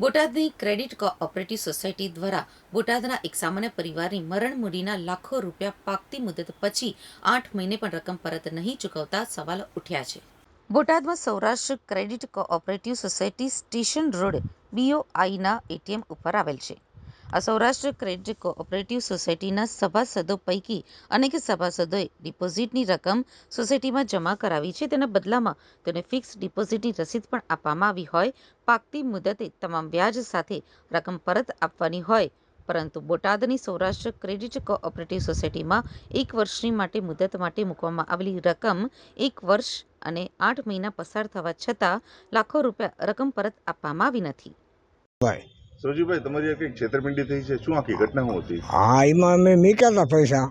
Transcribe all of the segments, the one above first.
બોટાદની credit cooperative society દ્વારા બોટાદના એક સામાન્ય પરિવારની મરણ મૂડીના લાખો રૂપિયા પાકતી મુદત પછી આઠ મહિને પણ રકમ પરત નહીં ચૂકવતા સવાલો ઉઠ્યા છે. બોટાદમાં Saurashtra credit cooperative society station road બીઓઆઈના ATM ઉપર આવેલ છે. આ સૌરાષ્ટ્ર ક્રેડિટ કોઓપરેટિવ સોસાયટીના સભાસદો પૈકી અનેક સભાસદોએ ડિપોઝિટની રકમ સોસાયટીમાં જમા કરાવી છે. તેના બદલામાં તેને ફિક્સ ડિપોઝિટની રસીદ પણ આપવામાં આવી હોય. પાકતી મુદતે તમામ વ્યાજ સાથે રકમ પરત આપવાની હોય. પરંતુ બોટાદની સૌરાષ્ટ્ર ક્રેડિટ કોઓપરેટિવ સોસાયટીમાં એક વર્ષની માટે મુદત માટે મૂકવામાં આવેલી રકમ એક વર્ષ અને આઠ મહિના પસાર થવા છતાં લાખો રૂપિયા રકમ પરત આપવામાં આવી નથી. ભાઈ સૌજીભાઈ તમારી આ કંઈક છેતરપિંડી થઈ છે? શું આખી ઘટના શું હતી? હા એમાં અમે મૂક્યા હતા પૈસા.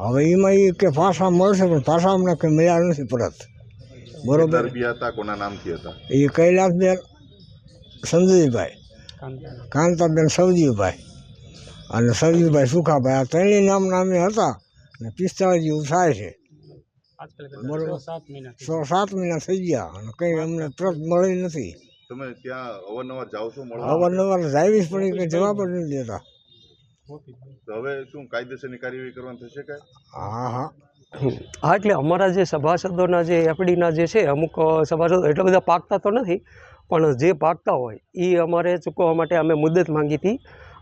હવે એમાં એ કે પાછા મળશે પણ પાછા અમને કંઈ મળ્યા નથી પરત. બરોબર? હતા કોના નામથી હતા? એ કૈલાસબેન સંજયભાઈ. કાંતાબેન સવજીભાઈ અને સવજીભાઈ સુખાભાઈ આ ત્રણેય નામના અમે હતા. અને પિસ્તાળીસ જેવું થાય છે. બરોબર? સો સાત મહિના થઈ ગયા. અને કંઈ અમને પ્રત મળી નથી. તમે ત્યાં અવારનવાર જાઓ છો મળવા અવારનવાર જાવીશ પણ એ કંઈ જવાબ જ નથી દેતા. તો હવે શું કાયદેસરની કાર્યવાહી કરવાની થશે કે હા હા. હા એટલે અમારા જે સભાસદોના જે એફડીના જે છે અમુક સભાસદો એટલા બધા પાકતા તો નથી પણ જે પાકતા હોય એ અમારે ચૂકવવા માટે અમે મુદત માંગી હતી.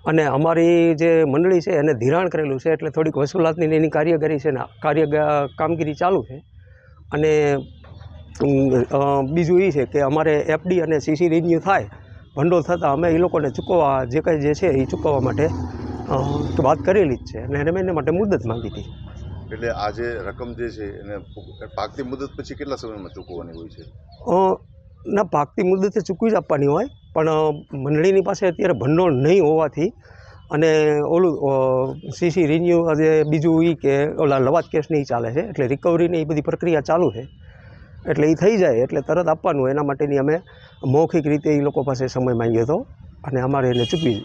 અને અમારી જે મંડળી છે એને ધિરાણ કરેલું છે એટલે થોડીક વસૂલાતની એની કાર્યગરી છે ને કાર્ય કામગીરી ચાલુ છે. અને બીજું એ છે કે અમારે એફડી અને સીસી રિન્યુ થાય ભંડોળ થતાં અમે એ લોકોને ચૂકવવા જે કંઈ જે છે એ ચૂકવવા માટે વાત કરેલી જ છે અને અમે એને માટે મુદત માંગી હતી. એટલે આ જે રકમ જે છે એને પાકતી મુદત પછી કેટલા સમયમાં ચૂકવવાની હોય છે? ના પાકતી મુદતે ચૂકવી જ આપવાની હોય પણ મંડળીની પાસે અત્યારે ભંડોળ નહીં હોવાથી અને ઓલું સીસી રિન્યુ જે બીજું એ કે ઓલા લવાદ કેસ નહીં ચાલે છે એટલે રિકવરીની એ બધી પ્રક્રિયા ચાલુ છે. એટલે એ થઈ જાય એટલે તરત આપવાનું. એના માટેની અમે મૌખિક રીતે એ લોકો પાસે સમય માંગ્યો હતો અને અમારે એને ચૂકવી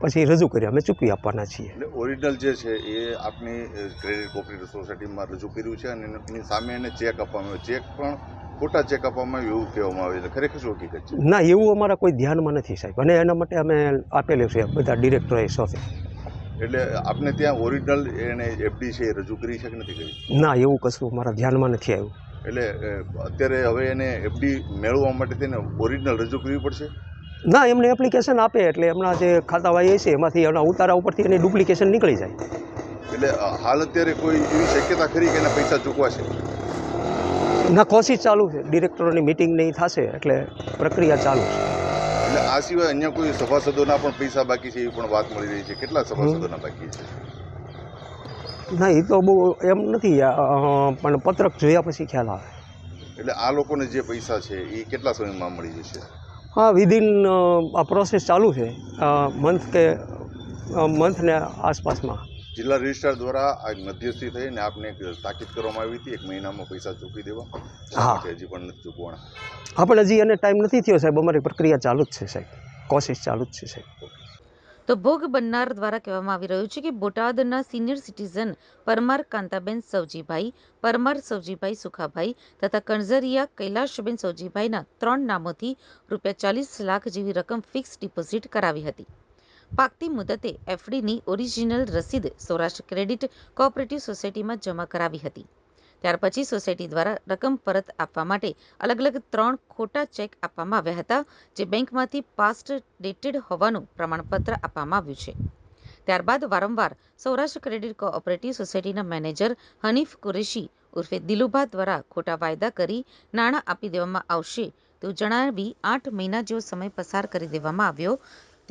પછી રજૂ કરી. અમે ચૂકવી આપવાના છીએ. એટલે ઓરિજિનલ જે છે એ આપની ક્રેડિટ કોઓપરેટિવ સોસાયટીમાં રજૂ કર્યું છે અને એની- સામે એને ચેક આપવામાં આવ્યો. ચેક પણ ખોટા ચેક આપવામાં એવું કહેવામાં આવે છે. ખરેખર શું હકીકત છે? ના એવું અમારા કોઈ ધ્યાનમાં નથી સાહેબ. અને એના માટે અમે આપેલું છે બધા ડિરેક્ટરોએ સાથે. એટલે આપને ત્યાં ઓરિજિનલ એને એફડી છે એ રજૂ કરી છે કે નથી કરી? ના એવું કશું અમારા ધ્યાનમાં નથી આવ્યું. એટલે અત્યારે હવે એને એફડી મેળવવા માટે તેને ઓરિજિનલ રજૂ કરવી પડશે? ના એમને એપ્લિકેશન આપે એટલે એમના જે ખાતાવાળી છે એમાંથી એના ઉતારા ઉપરથી એની ડુપ્લિકેશન નીકળી જાય. એટલે હાલ અત્યારે કોઈ એવી શક્યતા ખરી કે એના પૈસા ચૂકવાશે? ના કોશિશ ચાલુ છે. ડિરેક્ટરોની મિટિંગ નહીં થશે એટલે પ્રક્રિયા ચાલુ છે. એટલે આ સિવાય અન્ય કોઈ સભાસદોના પણ પૈસા બાકી છે એવી પણ વાત મળી રહી છે? કેટલા સભાસદોના બાકી છે? ના એ તો બહુ એમ નથી પણ પત્રક જોયા પછી ખ્યાલ આવે. એટલે આ લોકોને જે પૈસા છે એ કેટલા સમયમાં મળી જશે? હા વિધિન આ પ્રોસેસ ચાલુ છે મંથ કે મંથને આસપાસમાં. જિલ્લા રજિસ્ટ્રાર દ્વારા આ મધ્યસ્થી થઈને આપને એક તાકીદ કરવામાં આવી હતી એક મહિનામાં પૈસા ચૂકવી દેવા? હા. હજી પણ નથી ચૂકવાના. આપણે હજી એને ટાઈમ નથી થયો સાહેબ અમારી પ્રક્રિયા ચાલુ જ છે સાહેબ કોશિશ ચાલુ જ છે સાહેબ. તો ભોગ બનનાર દ્વારા કહેવામાં આવી રહ્યું છે કે બોટાદના સિનિયર સિટીઝન પરમાર કાંતાબેન સવજીભાઈ, પરમાર સવજીભાઈ સુખાભાઈ તથા કણઝરિયા કૈલાશબેન સવજીભાઈના ત્રણ નામોથી રૂપિયા ચાલીસ લાખ જેવી રકમ ફિક્સ ડિપોઝિટ કરાવી હતી. પાકતી મુદતે એફડીની ઓરિજિનલ રસીદ સૌરાષ્ટ્ર ક્રેડિટ કોઓપરેટિવ સોસાયટીમાં જમા કરાવી હતી. ત્યાર પછી સોસાયટી દ્વારા રકમ પરત આપવા માટે અલગ અલગ ત્રણ ખોટા ચેક આપવામાં આવ્યા હતા, જે બેંકમાંથી પાસ્ટ ડેટેડ હોવાનું પ્રમાણપત્ર આપવામાં આવ્યું છે. ત્યારબાદ વારંવાર સૌરાષ્ટ્ર ક્રેડિટ કોઓપરેટિવ સોસાયટીના મેનેજર હનીફ કુરેશી ઉર્ફે દિલુભા દ્વારા ખોટા વાયદા કરી નાણાં આપી દેવામાં આવશે તેવું જણાવી આઠ મહિના જેવો સમય પસાર કરી દેવામાં આવ્યો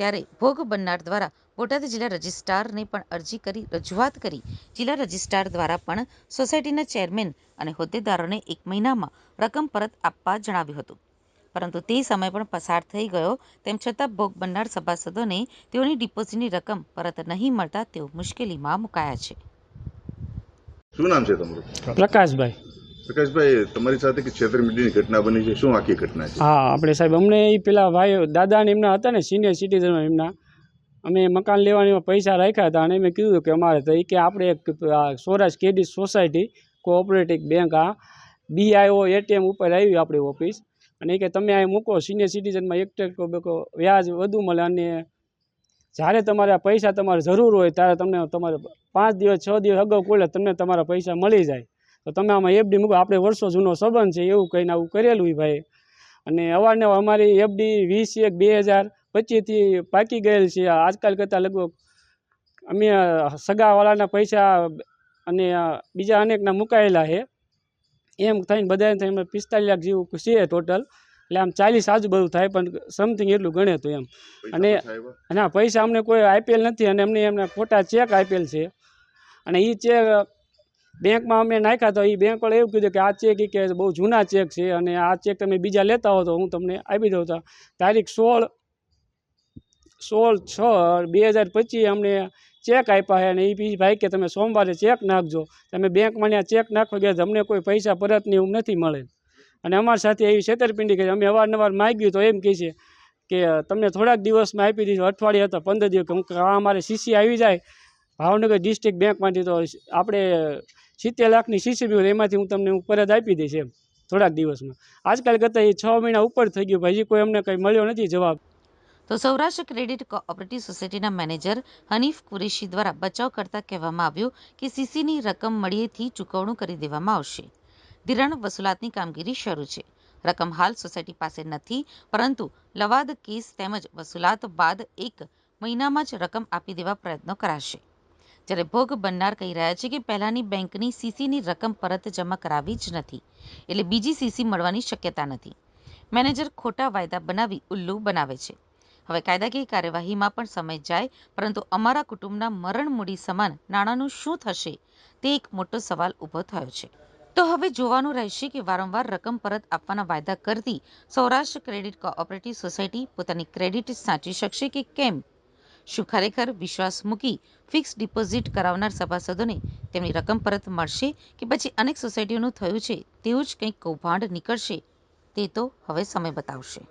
ત્યારે ભોગ બનનાર દ્વારા બોટાદ જિલ્લા રજિસ્ટ્રારને પણ અરજી કરી રજૂઆત કરી. જિલ્લા રજિસ્ટ્રાર દ્વારા પણ સોસાયટીના ચેરમેન અને હોદ્દેદારોને એક મહિનામાં રકમ પરત આપવા જણાવ્યું હતું. પરંતુ તે સમય પણ પસાર થઈ ગયો તેમ છતાં ભોગ બનનાર સભાસદોને તેઓની ડિપોઝિટની રકમ પરત નહીં મળતા તેઓ મુશ્કેલીમાં મુકાયા છે. શું નામ છે તમારું? પ્રકાશભાઈ. પ્રકાશભાઈ, તમારી સાથે કે છેતરમિંડીની ઘટના બની છે. શું આખી ઘટના છે? હા, આપણે સાહેબ, અમને એ પેલા ભાઈ દાદા ને એમના હતા ને સિનિયર સિટીઝન એમના, અમે મકાન લેવાની પૈસા રાખ્યા હતા અને મેં કીધું કે અમારે તો એ કે આપણે એક Saurashtra KD society cooperative bank, આ બીઆઈઓ એટીએમ ઉપર આવી આપણી ઓફિસ. અને એ કે તમે અહીં મૂકો સિનિયર સિટીઝનમાં એક ટકો બેકો વ્યાજ વધુ મળે અને જ્યારે તમારે પૈસા તમારે જરૂર હોય ત્યારે તમને તમારે પાંચ દિવસ, છ દિવસ અગાઉ કોલે તમને તમારા પૈસા મળી જાય. તો તમે આમાં એફડી મૂકો. આપણે વર્ષો જૂનો સંબંધ છે એવું કહીને આવું કરેલું હોય ભાઈ. અને અવારનવાર અમારી એફડી વીસ એક બે હજાર પચીસથી પાકી ગયેલ છે. આજકાલ કરતાં લગભગ અમે સગાવાળાના પૈસા અને બીજા અનેકના મુકાયેલા છે. એમ થઈને બધાને થઈને પિસ્તાલીસ લાખ જેવું છે ટોટલ એટલે આમ ચાલીસ આજુબાજુ થાય પણ સમથિંગ એટલું ગણે તો એમ. અને- આ પૈસા અમને કોઈ આપેલ નથી અને અમને એમને ખોટા ચેક આપેલ છે. અને એ ચેક બેંકમાં અમે નાખ્યા તો એ બેંકવાળા એવું કીધું કે આ ચેક એ કે બહુ જૂના ચેક છે અને આ ચેક તમે બીજા લેતા હો તો હું તમને આપી દઉં. તો તારીખ સોળ સોળ છ બે હજાર પચીસ અમને ચેક આપ્યા છે અને એ બી ભાઈ કે તમે સોમવારે ચેક નાખજો. તમે બેંકમાં ત્યાં ચેક નાખો ગયા તમને કોઈ પૈસા પરત નહીં એવું નથી મળે. અને અમારી સાથે એવી છેતરપિંડી કરી. અમે અવારનવાર માગ્યું તો એમ કહે છે કે, તમને થોડાક દિવસમાં આપી દીધું. અઠવાડિયા હતા, પંદર દિવસ. કે હું આ અમારે સીસી આવી જાય. ભાવનગર ડિસ્ટ્રિક્ટ બેંકમાંથી તો આપણે સિત્તેર લાખની સીસીબી હોય એમાંથી હું તમને હું પરત આપી દઈશ એમ, થોડાક દિવસમાં. આજકાલ કરતાં એ છ મહિના ઉપર થઈ ગયું હજી કોઈ અમને કંઈ મળ્યો નથી જવાબ. તો સૌરાષ્ટ્ર ક્રેડિટ કોઓપરેટિવ સોસાયટીના મેનેજર હનીફ કુરેશી દ્વારા બચાવ કરતા કહેવામાં આવ્યું કે સીસીની રકમ મળીએથી ચૂકવણું કરી દેવામાં આવશે. ધિરાણ વસૂલાતની કામગીરી શરૂ છે. રકમ હાલ સોસાયટી પાસે નથી, પરંતુ લવાદ કેસ તેમજ વસૂલાત બાદ એક મહિનામાં જ રકમ આપી દેવા પ્રયત્નો કરાશે. જ્યારે ભોગ બનનાર કહી રહ્યા છે કે પહેલાંની બેંકની સીસીની રકમ પરત જમા કરાવી જ નથી. એટલે બીજી સીસી મળવાની શક્યતા નથી. મેનેજર ખોટા વાયદા બનાવી ઉલ્લુ બનાવે છે. હવે કાયદાકીય કાર્યવાહીમાં પણ સમય જાય, પરંતુ અમારા કુટુંબના મરણ મૂડી સમાન નાણાંનું શું થશે? તે એક મોટો સવાલ ઊભો થયો છે. તો હવે જોવાનું રહેશે કે વારંવાર રકમ પરત આપવાના વાયદા કરતી સૌરાષ્ટ્ર ક્રેડિટ કોઓપરેટિવ સોસાયટી પોતાની ક્રેડિટ સાચી શકશે કે કેમ? શું ખરેખર વિશ્વાસ મૂકી ફિક્સ ડિપોઝિટ કરાવનાર સભાસદોને તેમની રકમ પરત મળશે કે પછી અનેક સોસાયટીઓનું થયું છે તેવું જ કંઈક કૌભાંડ નીકળશે તે તો હવે સમય બતાવશે.